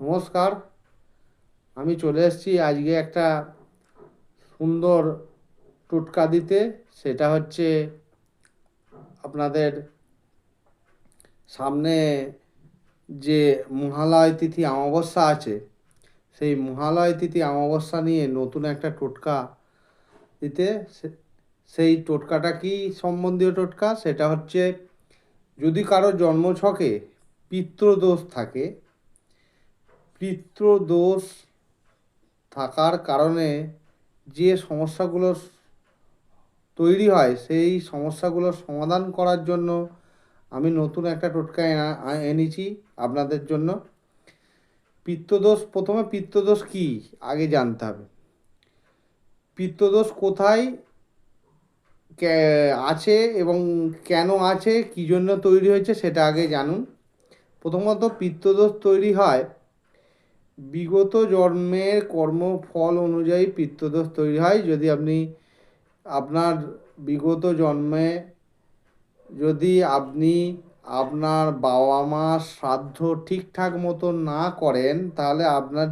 নমস্কার। আমি চলে এসেছি আজকে একটা সুন্দর টোটকা দিতে। সেটা হচ্ছে আপনাদের সামনে যে মহালয় তিথি অমাবস্যা আছে, সেই মহালয় তিথি অমাবস্যা নিয়ে নতুন একটা টোটকা দিতে। সেই টোটকাটা কি সম্বন্ধীয় টোটকা? সেটা হচ্ছে যদি কারও জন্মছকে পিতৃদোষ থাকে পিতৃদোষ থাকার কারণে যে সমস্যাগুলো তৈরি হয়, সেই সমস্যাগুলোর সমাধান করার জন্য আমি নতুন একটা টোটকা এনা- এনেছি আপনাদের জন্য। পিত্তদোষ প্রথমে পিত্তদোষ কি? আগে জানতে হবে। পিত্তদোষ কোথায় আছে এবং কেন আছে, কী জন্য তৈরি হয়েছে সেটা আগে জানুন। প্রথমত পিত্তদোষ তৈরি হয় বিগত জন্মের কর্মফল অনুযায়ী পিত্তদোষ তৈরি হয়। যদি আপনি আপনার বিগত জন্মে যদি আপনি আপনার বাবা মার শ্রাদ্ধ ঠিকঠাক মতো না করেন, তাহলে আপনার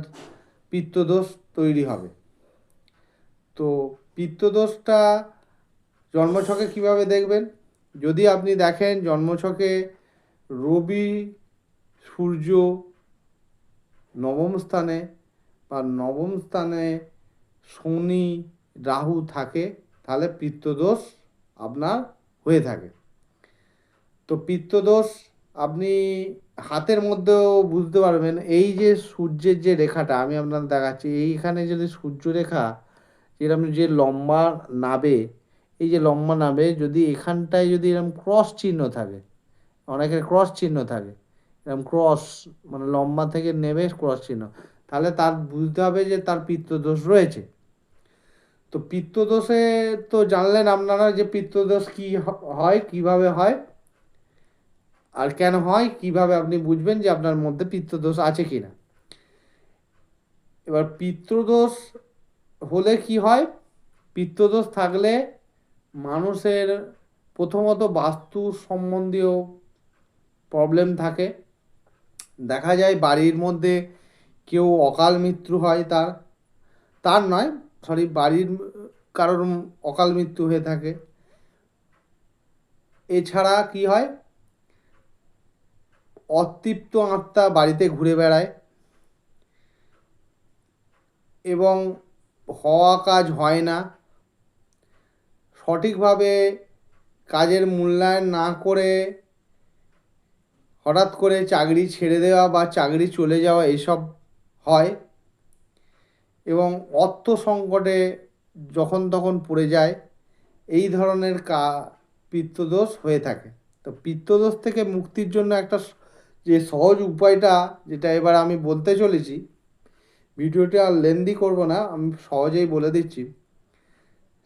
পিত্তদোষ তৈরি হবে। তো পিত্তদোষটা জন্মছকে কীভাবে দেখবেন? যদি আপনি দেখেন জন্মছকে রবি, সূর্য নবম স্থানে বা নবম স্থানে শনি, রাহু থাকে, তাহলে পিত্তদোষ আপনার হয়ে থাকে। তো পিত্তদোষ আপনি হাতের মধ্যেও বুঝতে পারবেন, এই যে সূর্যের যে রেখাটা, আমি আপনাদের দেখাচ্ছি, এইখানে যদি সূর্য রেখা এরকম যে লম্বা নাবে, এই যে লম্বা নাবে যদি এখানটায় যদি এরকম ক্রস চিহ্ন থাকে, অনেকের ক্রস চিহ্ন থাকে এরকম ক্রস মানে লম্বা থেকে নেবে ক্রস চিহ্ন। তাহলে তার বুঝতে হবে যে তার পিত্তদোষ রয়েছে। তো পিত্তদোষে তো জানলেন আপনারা যে পিত্তদোষ কী হয়, কীভাবে হয়? আর কেন হয়, কীভাবে আপনি বুঝবেন যে আপনার মধ্যে পিত্তদোষ আছে কি না এবার পিত্তদোষ হলে কি হয়? পিত্তদোষ থাকলে মানুষের প্রথমত বাস্তু সম্বন্ধীয় প্রবলেম থাকে। দেখা যায় বাড়ির মধ্যে কেউ অকাল মৃত্যু হয় তার তার নয় সরি বাড়ির কারোর অকাল মৃত্যু হয়ে থাকে। এছাড়া কি হয়? অতৃপ্ত আত্মা বাড়িতে ঘুরে বেড়ায় এবং হওয়া কাজ হয় না। সঠিকভাবে কাজের মূল্যায়ন না করে হঠাৎ করে চাকরি ছেড়ে দেওয়া বা চাকরি চলে যাওয়া এসব হয় এবং অর্থ সংকটে যখন তখন পড়ে যায়, এই ধরনের কা, পিত্তদোষ হয়ে থাকে। তো পিত্তদোষ থেকে মুক্তির জন্য একটা যে সহজ উপায়টা, যেটা এবার আমি বলতে চলেছি, ভিডিওটি আর লেন্দি করব না, আমি সহজেই বলে দিচ্ছি।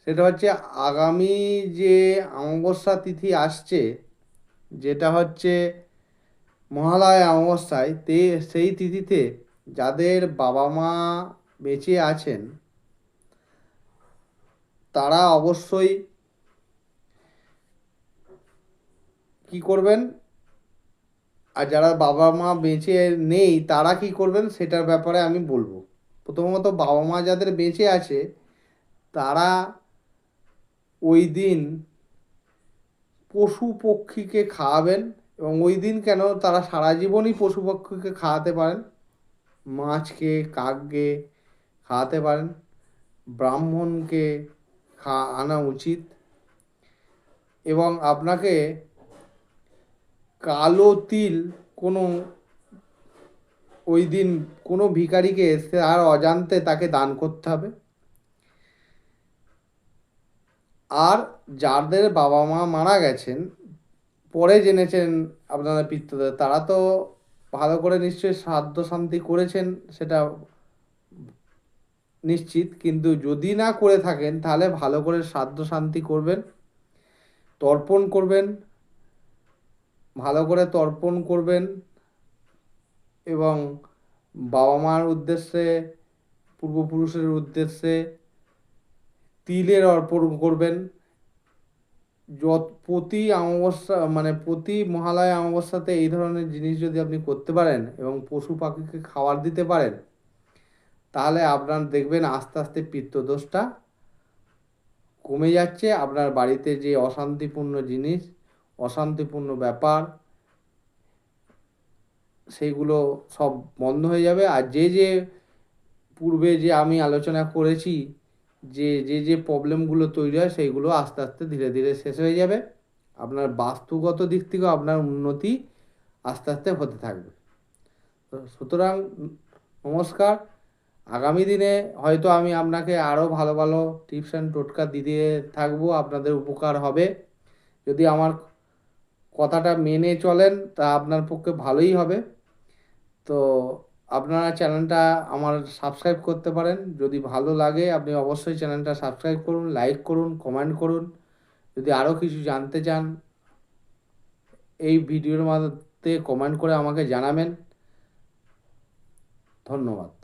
সেটা হচ্ছে, আগামী যে অমাবস্যা তিথি আসছে, যেটা হচ্ছে মহালয়া অমাবস্যায় তে, সেই তিথিতে যাদের বাবা মা বেঁচে আছেন, তারা অবশ্যই কি করবেন? আর যারা বাবা মা বেঁচে নেই, তারা কি করবেন? সেটার ব্যাপারে আমি বলব। প্রথমত বাবা মা যাদের বেঁচে আছে, তারা ওই দিন পশু পক্ষীকে খাওয়াবেন এবং ওই দিন কেন তারা সারা জীবনই পশু পক্ষীকে খাওয়াতে পারেন? মাছকে, কাককে খাওয়াতে পারেন। ব্রাহ্মণকে খা, আনা উচিত। এবং আপনাকে কালো তিল কোনো ওই দিন কোনো ভিখারিকে আর অজান্তে তাকে দান করতে হবে। আর যাদের বাবা মা মারা গেছেন পরে জেনেছেন আপনারা পিতৃদের তারা তো ভালো করে নিশ্চয়ই শ্রাদ্ধ শান্তি করেছেন সেটা নিশ্চিত, কিন্তু যদি না করে থাকেন তাহলে ভালো করে শ্রাদ্ধ শান্তি করবেন, তর্পণ করবেন, ভালো করে তর্পণ করবেন এবং বাবা মার উদ্দেশ্যে, পূর্বপুরুষের উদ্দেশ্যে তিলের অর্পণ করবেন। যত প্রতি অমাবস্যা মানে প্রতি মহালয়া অমাবস্যাতে এই ধরনের জিনিস যদি আপনি করতে পারেন এবং পশু পাখিকে খাবার দিতে পারেন, তাহলে আপনার দেখবেন আস্তে আস্তে পিত্তদোষটা কমে যাচ্ছে। আপনার বাড়িতে যে অশান্তিপূর্ণ জিনিস, অশান্তিপূর্ণ ব্যাপার, সেইগুলো সব বন্ধ হয়ে যাবে। আর যে যে পূর্বে যে আমি আলোচনা করেছি যে যে যে প্রবলেমগুলো তৈরি হয় সেইগুলো আস্তে আস্তে ধীরে ধীরে শেষ হয়ে যাবে। আপনার বাস্তুগত দিক থেকেও আপনার উন্নতি আস্তে আস্তে হতে থাকবে। সুতরাং নমস্কার। আগামী দিনে হয়তো আমি আপনাকে আরও ভালো ভালো টিপস অ্যান্ড টোটকা দিতে থাকব, আপনাদের উপকার হবে। যদি আমার কথাটা মেনে চলেন, তা আপনার পক্ষে ভালোই হবে। তো আপনারা চ্যানেলটা আমার সাবস্ক্রাইব করতে পারেন। যদি ভালো লাগে, আপনি অবশ্যই চ্যানেলটা সাবস্ক্রাইব করুন লাইক করুন কমেন্ট করুন। যদি আরও কিছু জানতে চান, এই ভিডিওর মধ্যে কমেন্ট করে আমাকে জানাবেন। ধন্যবাদ।